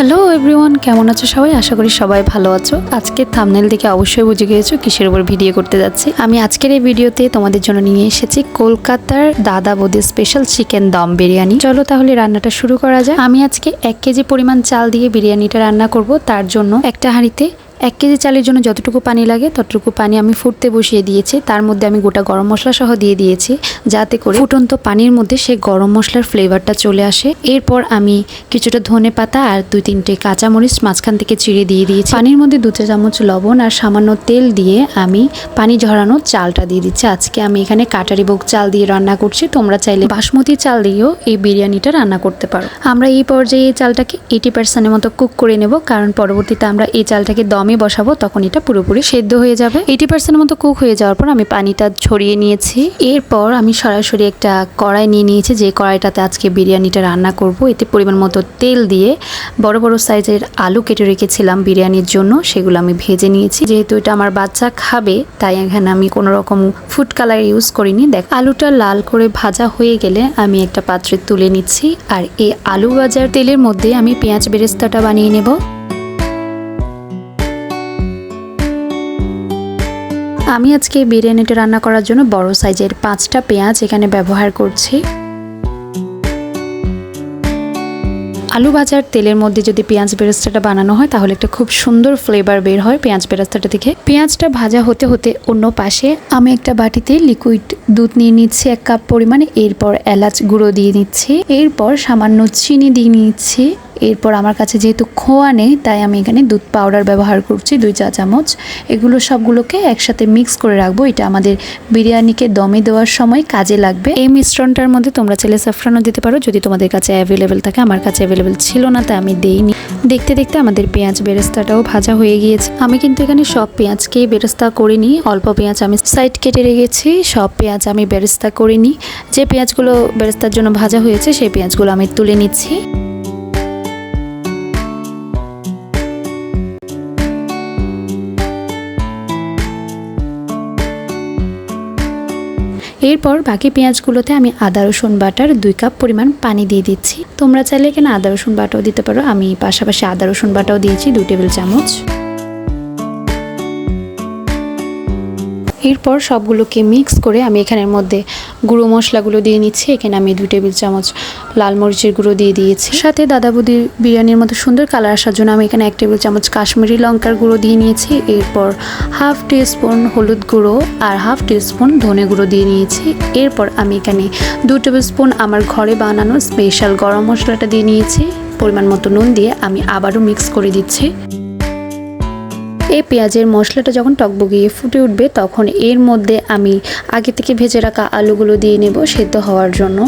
Hello everyone কেমন আছো সবাই? আশা করি সবাই ভালো আছো। আজকে থামনেল দেখে অবশ্যই বুঝে গিয়েছো কিসের উপর ভিডিও করতে যাচ্ছি। আমি আজকের এই ভিডিওতে তোমাদের জন্য নিয়ে এসেছি কলকাতার দাদা বৌদির স্পেশাল চিকেন দম বিরিয়ানি। চলো তাহলে রান্নাটা শুরু করা যায় আমি আজকে এক কেজি পরিমাণ চাল দিয়ে বিরিয়ানিটা রান্না করব। তার জন্য একটা হাঁড়িতে এক কেজি চালের জন্য যতটুকু পানি লাগে ততটুকু পানি আমি ফুটতে বসিয়ে দিয়েছি। তার মধ্যে আমি গোটা গরম মশলা সহ দিয়ে দিয়েছি যাতে করে ফুটন্ত পানির মধ্যে সেই গরম মশলার ফ্লেভারটা চলে আসে। এরপর আমি কিছুটা ধনে পাতা আর দুই তিনটে কাঁচামরিচ মাঝখান থেকে চিড়ে দিয়ে দিয়েছি। পানির মধ্যে দু চা চামচ লবণ আর সামান্য তেল দিয়ে আমি পানি ঝরানো চালটা দিয়ে দিচ্ছি। আজকে আমি এখানে কাটারি ভোগ চাল দিয়ে রান্না করছি। তোমরা চাইলে বাসমতি চাল দিয়েও এই বিরিয়ানিটা রান্না করতে পারো। আমরা এই পর্যায়ে এই চালটাকে এইটি পার্সেন্টের মতো কুক করে নেব। কারণ পরবর্তীতে আমরা এই চালটাকে দমে বসাবো, তখন এটা পুরোপুরি সেদ্ধ হয়ে যাবে। এইটি পার্সেন্টের মতো কুক হয়ে যাওয়ার পর আমি পানিটা ছড়িয়ে নিয়েছি। এরপর আমি সরাসরি একটা কড়াই নিয়ে নিয়েছি, যে কড়াইটাতে আজকে বিরিয়ানিটা রান্না করব। এতে পরিমাণ মতো তেল দিয়ে বড় বড় সাইজের আলু কেটে রেখেছিলাম বিরিয়ানির জন্য, সেগুলো আমি ভেজে নিয়েছি। যেহেতু এটা আমার বাচ্চা খাবে, তাই এখানে আমি কোনো রকম ফুড কালার ইউজ করিনি। দেখ, আলুটা লাল করে ভাজা হয়ে গেলে আমি একটা পাত্রে তুলে নিচ্ছি। আর এই আলু ভাজার তেলের মধ্যে আমি পেঁয়াজ বেরেস্তাটা বানিয়ে নেব। আমি আজকে বিরিয়ানিটা রান্না করার জন্য বড় সাইজের পাঁচটা পেঁয়াজ এখানে ব্যবহার করছি। আলু ভাজার তেলের মধ্যে যদি পেঁয়াজ বেরেস্তাটা বানানো হয়, তাহলে একটা খুব সুন্দর ফ্লেভার বের হয় পেঁয়াজ বেরেস্তাটা থেকে। পেঁয়াজটা ভাজা হতে হতে অন্য পাশে আমি একটা বাটিতে লিকুইড দুধ নিয়ে নিচ্ছি, এক কাপ পরিমাণে। এরপর এলাচ গুঁড়ো দিয়ে নিচ্ছি। এরপর সামান্য চিনি দিয়ে নিচ্ছি। এরপর আমার কাছে যেহেতু খোয়া নেই, তাই আমি এখানে দুধ পাউডার ব্যবহার করছি, দুই চা চামচ। এগুলো সবগুলোকে একসাথে মিক্স করে রাখব। এটা আমাদের বিরিয়ানিকে দমে দেওয়ার সময় কাজে লাগবে। এই মিশ্রণটার মধ্যে তোমরা চাইলে সাফরানও দিতে পারো। যদি তোমাদের কাছে অ্যাভেলেবেল থাকে, আমার কাছে অ্যাভেলেবেল ছিল না, তাই আমি দেইনি। দেখতে দেখতে আমাদের পেঁয়াজ বেরেস্তাটাও ভাজা হয়ে গিয়েছে। আমি কিন্তু এখানে সব পেঁয়াজকেই বেরেস্তা করিনি, অল্প পেঁয়াজ আমি সাইড কেটে রেখেছি, সব পেঁয়াজ আমি বেরেস্তা করিনি। যে পেঁয়াজগুলো বেরেস্তার জন্য ভাজা হয়েছে, সেই পেঁয়াজগুলো আমি তুলে নিচ্ছি। এরপর বাকি পেঁয়াজগুলোতে আমি আদা, রসুন বাটার দুই কাপ পরিমাণ পানি দিয়ে দিচ্ছি। তোমরা চাইলে এখানে আদা, রসুন বাটাও দিতে পারো। আমি পাশাপাশি আদা, রসুন বাটাও দিয়েছি দু টেবিল চামচ। এরপর সবগুলোকে মিক্স করে আমি এখানের মধ্যে গুঁড়ো মশলাগুলো দিয়ে নিচ্ছি। এখানে আমি দুই টেবিল চামচ লাল মরিচের গুঁড়ো দিয়ে দিয়েছি। সাথে দাদা বৌদির বিরিয়ানির মতো সুন্দর কালার আসার জন্য আমি এখানে এক টেবিল চামচ কাশ্মীরি লঙ্কার গুঁড়ো দিয়ে নিয়েছি। এরপর হাফ টি স্পুন হলুদ গুঁড়ো আর হাফ স্পুন ধনে গুঁড়ো দিয়ে নিয়েছি। এরপর আমি এখানে দু টেবিল স্পুন আমার ঘরে বানানো স্পেশাল গরম মশলাটা দিয়ে নিয়েছি। পরিমাণ মতো নুন দিয়ে আমি আবারও মিক্স করে দিচ্ছি। এই পেঁয়াজের মশলাটা যখন টকবগিয়ে ফুটে উঠবে, তখন এর মধ্যে আমি আগে থেকে ভেজে রাখা আলুগুলো দিয়ে নেব সেদ্ধ হওয়ার জন্য।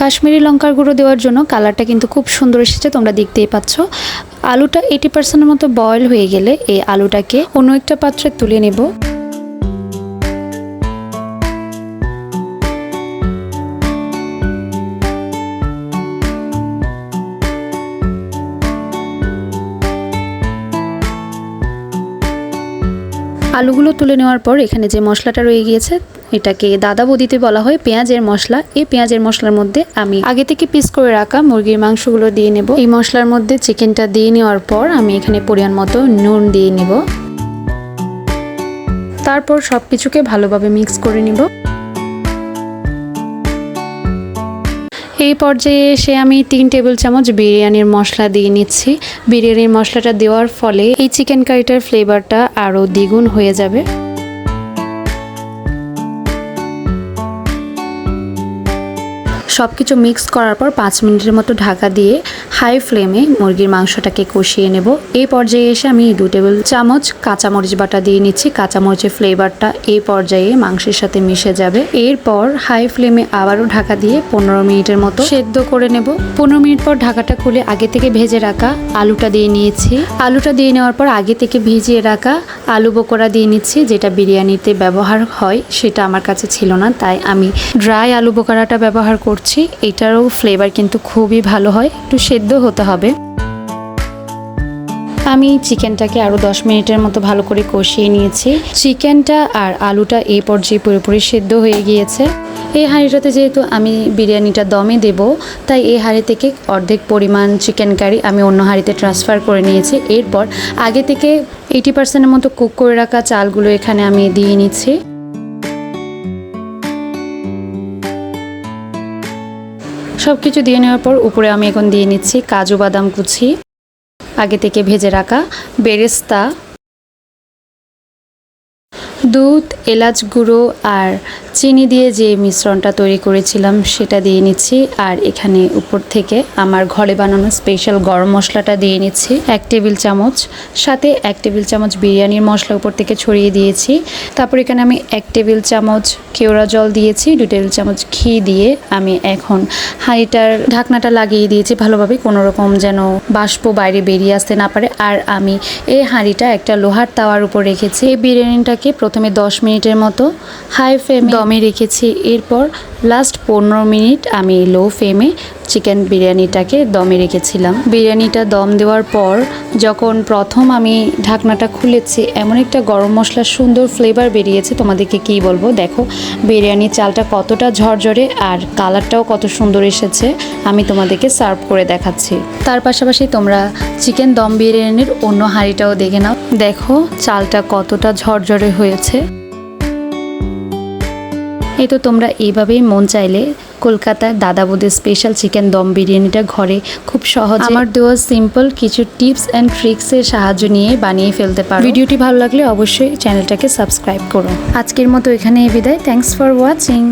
কাশ্মীরি লঙ্কার গুঁড়ো দেওয়ার জন্য কালারটা কিন্তু খুব সুন্দর এসেছে, তোমরা দেখতেই পাচ্ছ। আলুটা এইটি পার্সেন্টের মতো বয়েল হয়ে গেলে এই আলুটাকে অন্য একটা পাত্রে তুলে নেব। আলুগুলো তুলে নেওয়ার পর এখানে যে মশলাটা রয়ে গিয়েছে, এটাকে দাদা বদিতে বলা হয় পেঁয়াজের মশলা। এই পেঁয়াজের মশলার মধ্যে আমি আগে থেকে পিস করে রাখা মুরগির মাংসগুলো দিয়ে নেব। এই মশলার মধ্যে চিকেনটা দিয়ে নেওয়ার পর আমি এখানে পরিমাণ মতো নুন দিয়ে নেব। তারপর সব কিছুকে ভালোভাবে মিক্স করে নিব। এই পর্যায়ে এসে আমি তিন টেবিল চামচ বিরিয়ানির মশলা দিয়ে নিচ্ছি। বিরিয়ানির মশলাটা দেওয়ার ফলে এই চিকেন কারিটার ফ্লেভারটা আরও দ্বিগুণ হয়ে যাবে। সব কিছু মিক্স করার পর পাঁচ মিনিটের মতো ঢাকা দিয়ে হাই ফ্লেমে মুরগির মাংসটাকে কষিয়ে নেব। এই পর্যায়ে এসে আমি দু টেবিল চামচ কাঁচামরিচ বাটা দিয়ে নিচ্ছি। কাঁচামরিচের ফ্লেভারটা এই পর্যায়ে মাংসের সাথে মিশে যাবে। এরপর হাই ফ্লেমে আবারও ঢাকা দিয়ে পনেরো মিনিটের মতো সেদ্ধ করে নেব। পনেরো মিনিট পর ঢাকাটা খুলে আগে থেকে ভেজে রাখা আলুটা দিয়ে নিয়েছি। আলুটা দিয়ে নেওয়ার পর আগে থেকে ভিজিয়ে রাখা আলু বকরা দিয়ে নিচ্ছি, যেটা বিরিয়ানিতে ব্যবহার হয়, সেটা আমার কাছে ছিল না, তাই আমি ড্রাই আলু বকরাটা ব্যবহার করছি। এটারও ফ্লেভার কিন্তু খুবই ভালো হয়, একটু সেদ্ধ হতে হবে। আমি চিকেনটাকে আরও দশ মিনিটের মতো ভালো করে কষিয়ে নিয়েছি। চিকেনটা আর আলুটা এই পর্যায়ে পুরোপুরি সেদ্ধ হয়ে গিয়েছে। এই হাঁড়িটাতে যেহেতু আমি বিরিয়ানিটা দমে দেব, তাই এই হাঁড়ি থেকে অর্ধেক পরিমাণ চিকেন কারি আমি অন্য হাঁড়িতে ট্রান্সফার করে নিয়েছি। এরপর আগে থেকে এইটি পার্সেন্টের মতো কুক করে রাখা চালগুলো এখানে আমি দিয়ে নিচ্ছি। সব কিছু দিয়ে নেওয়ার পর উপরে আমি এখন দিয়ে নিচ্ছি কাজু বাদাম কুচি। আগে থেকে ভেজে রাখা বেরেস্তা দুধ, এলাচ গুঁড়ো আর চিনি দিয়ে যে মিশ্রণটা তৈরি করেছিলাম সেটা দিয়ে নিচ্ছি। আর এখানে উপর থেকে আমার ঘরে বানানো স্পেশাল গরম মশলাটা দিয়ে নিচ্ছি। এক টেবিল চামচ, সাথে এক টেবিল চামচ বিরিয়ানির মশলা উপর থেকে ছড়িয়ে দিয়েছি। তারপর এখানে আমি এক টেবিল চামচ কেওড়া জল দিয়েছি, দু টেবিল চামচ ঘি দিয়ে আমি এখন হাঁড়িটার ঢাকনাটা লাগিয়ে দিয়েছি ভালোভাবে কোনো রকম যেন বাষ্প বাইরে বেরিয়ে আসতে না পারে। আর আমি এই হাঁড়িটা একটা লোহার তাওয়ার উপর রেখেছি। এই বিরিয়ানিটাকে প্রথমে দশ মিনিটের মতো হাই ফ্লেমে দমে রেখেছি। এরপর লাস্ট পনেরো মিনিট আমি লো ফ্লেমে চিকেন বিরিয়ানিটাকে দমে রেখেছিলাম। বিরিয়ানিটা দম দেওয়ার পর যখন প্রথম আমি ঢাকনাটা খুলেছি, এমন একটা গরম মশলার সুন্দর ফ্লেভার বেরিয়েছে। তোমাদেরকে কি বলব? দেখো বিরিয়ানির চালটা কতটা ঝরঝরে আর কালারটাও কত সুন্দর এসেছে। আমি তোমাদেরকে সার্ভ করে দেখাচ্ছি। তার পাশাপাশি তোমরা চিকেন দম বিরিয়ানির অন্য হাঁড়িটাও দেখে নাও। দেখো চালটা কতটা ঝরঝরে হয়েছে। এই তো তোমরা এইভাবেই মন চাইলে কলকাতার দাদা বৌদির স্পেশাল চিকেন দম বিরিয়ানিটা ঘরে খুব সহজ আমার দেওয়া সিম্পল কিছু টিপস অ্যান্ড ট্রিক্সের সাহায্য নিয়ে বানিয়ে ফেলতে পারো। ভিডিওটি ভালো লাগলে অবশ্যই চ্যানেলটাকে সাবস্ক্রাইব করো। আজকের মতো এখানেই বিদায়। Thanks for watching